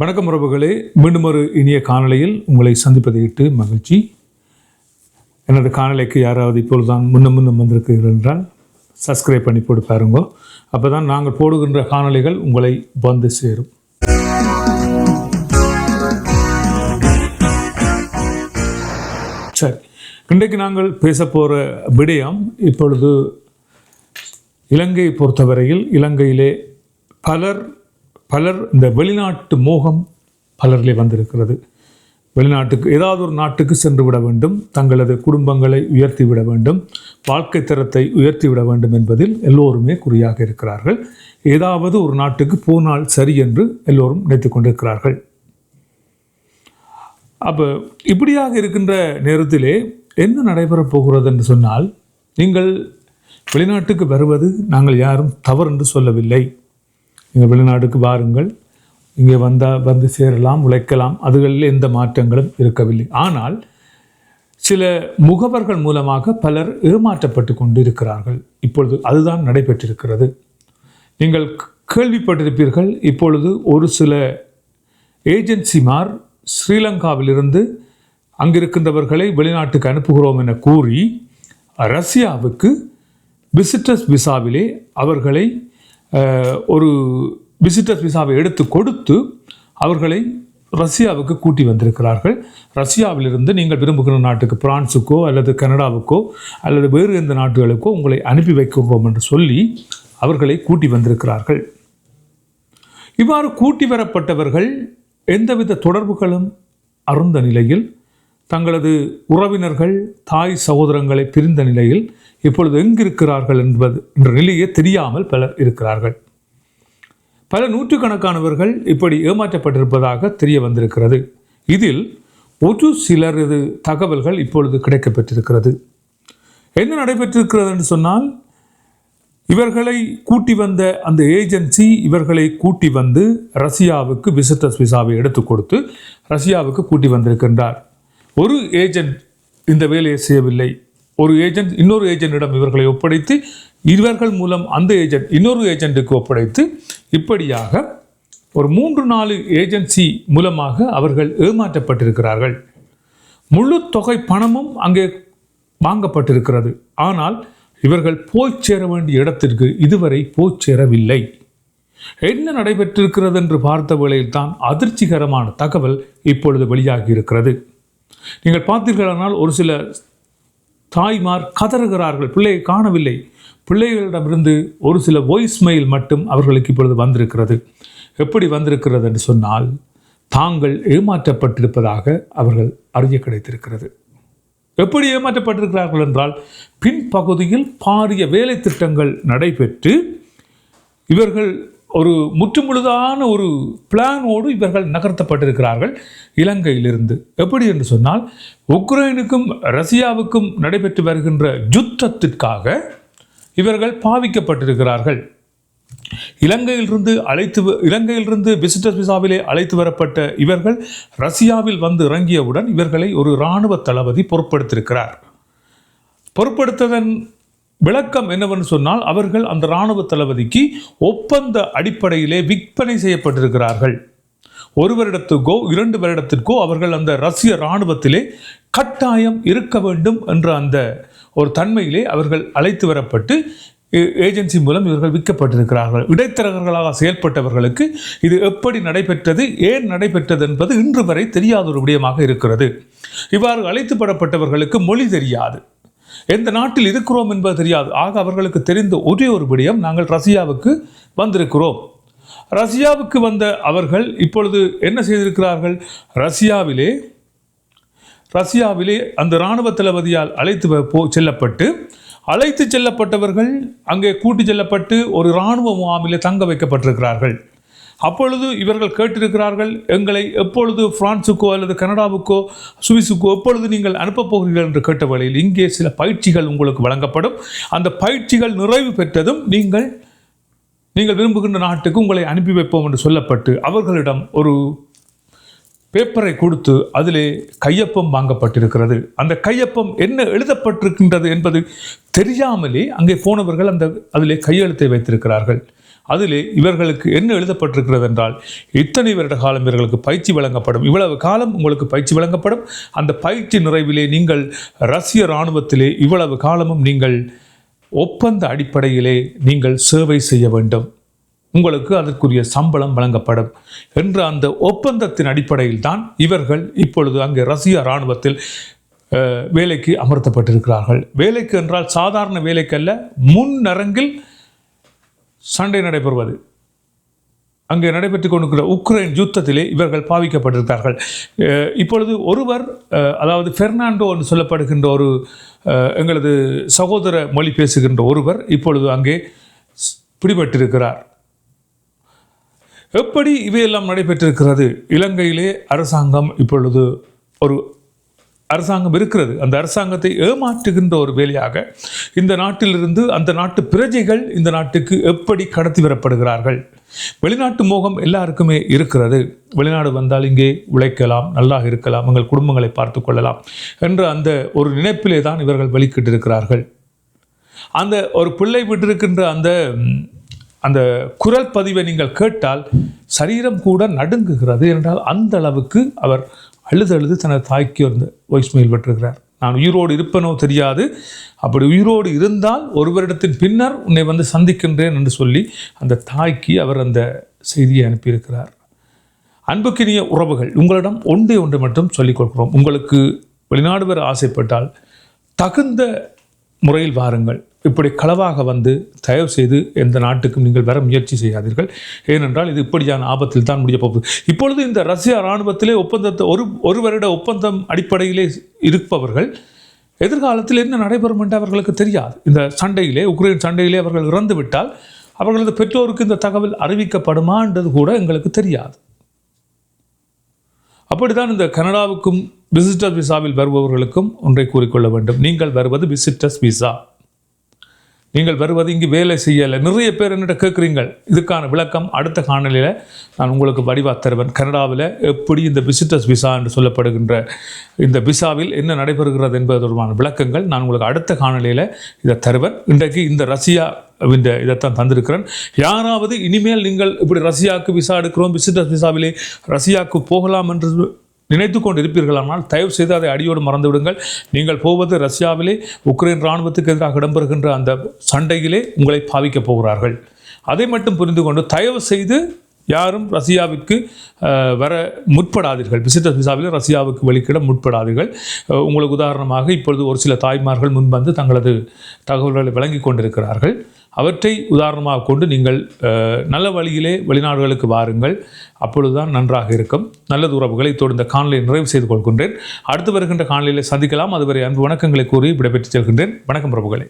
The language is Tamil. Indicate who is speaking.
Speaker 1: வணக்கம் உறவுகளே. மீண்டும் ஒரு இனிய காணொலியில் உங்களை சந்திப்பதையிட்டு மகிழ்ச்சி. எனது காணொலிக்கு யாராவது இப்பொழுதுதான் முன்ன முன்னம் வந்திருக்கிறீர்கள் என்றால் சப்ஸ்கிரைப் பண்ணி போட்டு பாருங்க. அப்போ தான் நாங்கள் போடுகின்ற காணொலிகள் உங்களை வந்து சேரும். சரி இன்றைக்கு நாங்கள் பேச போகிற விடயம் இப்பொழுது இலங்கையை பொறுத்தவரையில் இலங்கையிலே பலர் பலர் இந்த வெளிநாட்டு மோகம் பலரிலே வந்திருக்கிறது. வெளிநாட்டுக்கு ஏதாவது ஒரு நாட்டுக்கு சென்று விட வேண்டும் தங்களது குடும்பங்களை உயர்த்தி விட வேண்டும் வாழ்க்கை தரத்தை உயர்த்தி விட வேண்டும் என்பதில் எல்லோருமே குறியாக இருக்கிறார்கள். ஏதாவது ஒரு நாட்டுக்கு போனால் சரி என்று எல்லோரும் நினைத்து கொண்டிருக்கிறார்கள். அப்போ இப்படியாக இருக்கின்ற நேரத்திலே என்ன நடைபெறப் போகிறது என்று சொன்னால் நீங்கள் வெளிநாட்டுக்கு வருவது நாங்கள் யாரும் தவறு என்று சொல்லவில்லை. நீங்கள் வெளிநாட்டுக்கு வாருங்கள். இங்கே வந்தால் வந்து சேரலாம் உழைக்கலாம். அதுகளில் எந்த மாற்றங்களும் இருக்கவில்லை. ஆனால் சில முகவர்கள் மூலமாக பலர் ஏமாற்றப்பட்டு கொண்டு இருக்கிறார்கள் இப்பொழுது அதுதான் நடைபெற்றிருக்கிறது. நீங்கள் கேள்விப்பட்டிருப்பீர்கள் இப்பொழுது ஒரு சில ஏஜென்சிமார் ஸ்ரீலங்காவிலிருந்து அங்கிருக்கின்றவர்களை வெளிநாட்டுக்கு அனுப்புகிறோம் என கூறி ரஷ்யாவுக்கு விசிட்டர்ஸ் விசாவிலே அவர்களை ஒரு விசிட்டர்ஸ் விசாவை எடுத்து கொடுத்து அவர்களை ரஷ்யாவுக்கு கூட்டி வந்திருக்கிறார்கள். ரஷ்யாவிலிருந்து நீங்கள் விரும்புகிற நாட்டுக்கு பிரான்ஸுக்கோ அல்லது கனடாவுக்கோ அல்லது வேறு எந்த நாட்டுகளுக்கோ உங்களை அனுப்பி வைக்கிறோம் என்று சொல்லி அவர்களை கூட்டி வந்திருக்கிறார்கள். இவ்வாறு கூட்டி வரப்பட்டவர்கள் எந்தவித தொடர்புகளும் அருந்த நிலையில் தங்களது உறவினர்கள் தாய் சகோதரங்களை பிரிந்த நிலையில் இப்பொழுது எங்கிருக்கிறார்கள் என்பது என்ற நிலையே தெரியாமல் பலர் இருக்கிறார்கள். பல நூற்றுக்கணக்கானவர்கள் இப்படி ஏமாற்றப்பட்டிருப்பதாக தெரிய வந்திருக்கிறது. இதில் ஒரு சிலரது தகவல்கள் இப்பொழுது கிடைக்கப்பெற்றிருக்கிறது. என்ன நடைபெற்றிருக்கிறது என்று சொன்னால் இவர்களை கூட்டி வந்த அந்த ஏஜென்சி இவர்களை கூட்டி வந்து ரஷ்யாவுக்கு விசிட்டர்ஸ் விசாவை எடுத்து கொடுத்து ரஷ்யாவுக்கு கூட்டி வந்திருக்கின்றார். ஒரு ஏஜென்ட் இந்த வேலையை செய்யவில்லை. ஒரு ஏஜென்ட் இன்னொரு ஏஜென்ட்டிடம் இவர்களை ஒப்படைத்து இவர்கள் மூலம் அந்த ஏஜென்ட் இன்னொரு ஏஜென்ட்டுக்கு ஒப்படைத்து இப்படியாக ஒரு மூன்று நாலு ஏஜென்சி மூலமாக அவர்கள் ஏமாற்றப்பட்டிருக்கிறார்கள். முழு தொகை பணமும் அங்கே வாங்கப்பட்டிருக்கிறது. ஆனால் இவர்கள் போய் சேர வேண்டிய இடத்திற்கு இதுவரை போய் சேரவில்லை. என்ன நடைபெற்றிருக்கிறது என்று பார்த்த வேளையில்தான் அதிர்ச்சிகரமான தகவல் இப்பொழுது வெளியாகி இருக்கிறது நீங்கள் பார்த்தீர்களானால் ஒரு சில தாய்மார் கதறுகிறார்கள். பிள்ளையை காணவில்லை. பிள்ளைகளிடமிருந்து ஒரு சில வாய்ஸ் மெயில் மட்டும் அவர்களுக்கு இப்பொழுது வந்திருக்கிறது. எப்படி வந்திருக்கிறது என்று சொன்னால் தாங்கள் ஏமாற்றப்பட்டிருப்பதாக அவர்கள் அறிய கிடைத்திருக்கிறது. எப்படி ஏமாற்றப்பட்டிருக்கிறார்கள் என்றால் பின்பகுதியில் பாரிய வேலை திட்டங்கள் நடைபெற்று இவர்கள் ஒரு முற்றுமுழுதான ஒரு பிளானோடு இவர்கள் நகர்த்தப்பட்டிருக்கிறார்கள் இலங்கையிலிருந்து. எப்படி என்று சொன்னால் உக்ரைனுக்கும் ரஷ்யாவுக்கும் நடைபெற்று வருகின்ற யுத்தத்திற்காக இவர்கள் பாவிக்கப்பட்டிருக்கிறார்கள். இலங்கையிலிருந்து அழைத்து வ- இலங்கையிலிருந்து விசிட்டர்ஸ் விசாவிலே அழைத்து வரப்பட்ட இவர்கள் ரஷ்யாவில் வந்து இறங்கியவுடன் இவர்களை ஒரு இராணுவ தளபதி பொறுப்படுத்தியிருக்கிறார் பொறுப்படுத்ததன் விளக்கம் என்னவென்று சொன்னால் அவர்கள் அந்த இராணுவ தளபதிக்கு ஒப்பந்த அடிப்படையிலே விற்பனை செய்யப்பட்டிருக்கிறார்கள். ஒரு வருடத்துக்கோ இரண்டு வருடத்திற்கோ அவர்கள் அந்த ரஷ்ய இராணுவத்திலே கட்டாயம் இருக்க வேண்டும் என்ற அந்த ஒரு தன்மையிலே அவர்கள் அழைத்து வரப்பட்டு ஏ- ஏஜென்சி மூலம் இவர்கள் விற்கப்பட்டிருக்கிறார்கள். இடைத்தரகர்களாக செயல்பட்டவர்களுக்கு இது எப்படி நடைபெற்றது ஏன் நடைபெற்றது என்பது இன்று வரை தெரியாத ஒரு விடயமாக இருக்கிறது. இவ்வாறு அழைத்து படப்பட்டவர்களுக்கு மொழி தெரியாது. எந்த நாட்டில் இருக்கிறோம் என்பது தெரியாது. ஆக அவர்களுக்கு தெரிந்த ஒரே ஒரு விடயம் நாங்கள் ரஷ்யாவுக்கு வந்திருக்கிறோம். ரஷ்யாவுக்கு வந்த அவர்கள் இப்பொழுது என்ன செய்திருக்கிறார்கள்? ரஷ்யாவிலே ரஷ்யாவிலே அந்த இராணுவ தளபதியால் அழைத்து வ- போ செல்லப்பட்டு அழைத்து செல்லப்பட்டவர்கள் அங்கே கூட்டி செல்லப்பட்டு ஒரு இராணுவ முகாமிலே தங்க வைக்கப்பட்டிருக்கிறார்கள். அப்பொழுது இவர்கள் கேட்டிருக்கிறார்கள் எங்களை எப்பொழுது பிரான்சுக்கோ அல்லது கனடாவுக்கோ சுவிஸுக்கோ எப்பொழுது நீங்கள் அனுப்பப் போகிறீர்கள் என்று கேட்ட வேளையில் இங்கே சில பயிற்சிகள் உங்களுக்கு வழங்கப்படும். அந்த பயிற்சிகள் நிறைவு பெற்றதும் நீங்கள் நீங்கள் விரும்புகின்ற நாட்டுக்கு உங்களை அனுப்பி வைப்போம் என்று சொல்லப்பட்டு அவர்களிடம் ஒரு பேப்பரை கொடுத்து அதிலே கையொப்பம் வாங்கப்பட்டிருக்கிறது. அந்த கையொப்பம் என்ன எழுதப்பட்டிருக்கின்றது என்பது தெரியாமலே அங்கே போனவர்கள் அந்த அதிலே கையெழுத்தை வைத்திருக்கிறார்கள். அதிலே இவர்களுக்கு என்ன எழுதப்பட்டிருக்கிறது என்றால் இத்தனை வருட காலம் இவர்களுக்கு பயிற்சி வழங்கப்படும். இவ்வளவு காலம் உங்களுக்கு பயிற்சி வழங்கப்படும். அந்த பயிற்சி நிறைவிலே நீங்கள் ரஷ்ய இராணுவத்திலே இவ்வளவு காலமும் நீங்கள் ஒப்பந்த அடிப்படையிலே நீங்கள் சேவை செய்ய வேண்டும். உங்களுக்கு அதற்குரிய சம்பளம் வழங்கப்படும் என்ற அந்த ஒப்பந்தத்தின் அடிப்படையில் தான் இவர்கள் இப்பொழுது அங்கே ரஷ்ய இராணுவத்தில் வேலைக்கு அமர்த்தப்பட்டிருக்கிறார்கள். வேலைக்கு என்றால் சாதாரண வேலைக்கல்ல முன்னரங்கில் சண்டை நடைபெறுவது. அங்கே நடைபெற்றுக் கொண்டிருக்கிற உக்ரைன் யுத்தத்திலே இவர்கள் பாவிக்கப்பட்டிருக்கிறார்கள். இப்பொழுது ஒருவர் அதாவது பெர்னாண்டோ என்று சொல்லப்படுகின்ற ஒரு எங்களது சகோதர மொழி பேசுகின்ற ஒருவர் இப்பொழுது அங்கே ஸ்- பிடிபட்டிருக்கிறார். எப்படி இவையெல்லாம் நடைபெற்றிருக்கிறது? இலங்கையிலே அரசாங்கம் இப்பொழுது ஒரு அரசாங்கம் இருக்கிறது. அந்த அரசாங்கத்தை ஏமாற்றுகின்ற ஒரு வேலையாக இந்த நாட்டிலிருந்து அந்த நாட்டு பிரஜைகள் இந்த நாட்டுக்கு எப்படி கடத்தி வரப்படுகிறார்கள் வெளிநாட்டு மோகம் எல்லாருக்குமே இருக்கிறது. வெளிநாடு வந்தால் இங்கே உழைக்கலாம் நல்லா இருக்கலாம் எங்கள் குடும்பங்களை பார்த்து கொள்ளலாம் என்ற அந்த ஒரு நினைப்பிலே தான் இவர்கள் வெளிக்கிட்டிருக்கிறார்கள் அந்த ஒரு பிள்ளை விட்டிருக்கின்ற அந்த அந்த குரல் பதிவை நீங்கள் கேட்டால் சரீரம் கூட நடுங்குகிறது என்றால் அந்த அளவுக்கு அவர் அழுது அழுது தனது தாய்க்கு வந்து வாய்ஸ்மெயில் பெற்றிருக்கிறார் நான் உயிரோடு இருப்பனோ தெரியாது. அப்படி உயிரோடு இருந்தால் ஒரு வருடத்தின் பின்னர் உன்னை வந்து சந்திக்கின்றேன் என்று சொல்லி அந்த தாய்க்கு அவர் அந்த செய்தியை அனுப்பியிருக்கிறார். அன்புக்கினிய உறவுகள் உங்களிடம் ஒன்றே ஒன்று மட்டும் சொல்லிக் கொடுக்கிறோம். உங்களுக்கு வெளிநாடு வர ஆசைப்பட்டால் தகுந்த முறையில் வாருங்கள். இப்படி களவாக வந்து தயவு செய்து எந்த நாட்டுக்கும் நீங்கள் வர முயற்சி செய்யாதீர்கள். ஏனென்றால் இது இப்படியான ஆபத்தில் தான் முடிய போகுது. இப்பொழுது இந்த ரஷ்யா இராணுவத்திலே ஒப்பந்தத்தை ஒரு ஒரு வருட ஒப்பந்தம் அடிப்படையிலே இருப்பவர்கள் எதிர்காலத்தில் என்ன நடைபெறும் என்று அவர்களுக்கு தெரியாது. இந்த சண்டையிலே உக்ரைன் சண்டையிலே அவர்கள் இறந்து விட்டால் அவர்களது பெற்றோருக்கு இந்த தகவல் அறிவிக்கப்படுமா என்றது கூட எங்களுக்கு தெரியாது. அப்படித்தான் இந்த கனடாவுக்கும் விசிட்டர் விசாவில் வருபவர்களுக்கும் ஒன்றை கூறிக்கொள்ள வேண்டும். நீங்கள் வருவது விசிட்டர்ஸ் விசா. நீங்கள் வருவது இங்கு வேலை செய்யலை. நிறைய பேர் என்னிட்ட கேட்குறீங்கள் இதுக்கான விளக்கம் அடுத்த காணொலியில் நான் உங்களுக்கு வடிவாக தருவேன். கனடாவில் எப்படி இந்த விசிட்டர்ஸ் விசா என்று சொல்லப்படுகின்ற இந்த விசாவில் என்ன நடைபெறுகிறது என்பது தொடர்பான விளக்கங்கள் நான் உங்களுக்கு அடுத்த காணொலியில் இதை தருவேன். இன்றைக்கு இந்த ரஷ்யா இந்த இதைத்தான் தந்திருக்கிறேன். யாராவது இனிமேல் நீங்கள் இப்படி ரஷ்யாவுக்கு விசா எடுக்கிறோம் விசிட்டர்ஸ் விசாவிலே ரஷ்யாவுக்கு போகலாம் என்று நினைத்து கொண்டு இருப்பீர்களானால் தயவு செய்து அதை அடியோடு மறந்து விடுங்கள் நீங்கள் போவது ரஷ்யாவிலே உக்ரைன் இராணுவத்துக்கு எதிராக இடம்பெறுகின்ற அந்த சண்டையிலே உங்களை பாவிக்கப் போகிறார்கள். அதை மட்டும் புரிந்து கொண்டு தயவு செய்து யாரும் ரஷ்யாவிற்கு வர முற்படாதீர்கள். விசிட்டர் விசாவில் ரஷ்யாவுக்கு வெளிக்கிட முற்படாதீர்கள். உங்களுக்கு உதாரணமாக இப்பொழுது ஒரு சில தாய்மார்கள் முன்வந்து தங்களது தகவல்களை வழங்கி கொண்டிருக்கிறார்கள். அவற்றை உதாரணமாக கொண்டு நீங்கள் நல்ல வழியிலே வெளிநாடுகளுக்கு வாருங்கள். அப்பொழுதுதான் நன்றாக இருக்கும். நல்லது உறவுகளை தொடர்ந்த காணொலியை நிறைவு செய்து கொள்கின்றேன். அடுத்து வருகின்ற காணொலியில் சந்திக்கலாம். அதுவரை அன்பு வணக்கங்களை கூறி விடைபெற்று செல்கின்றேன். வணக்கம் பிரபுகளே.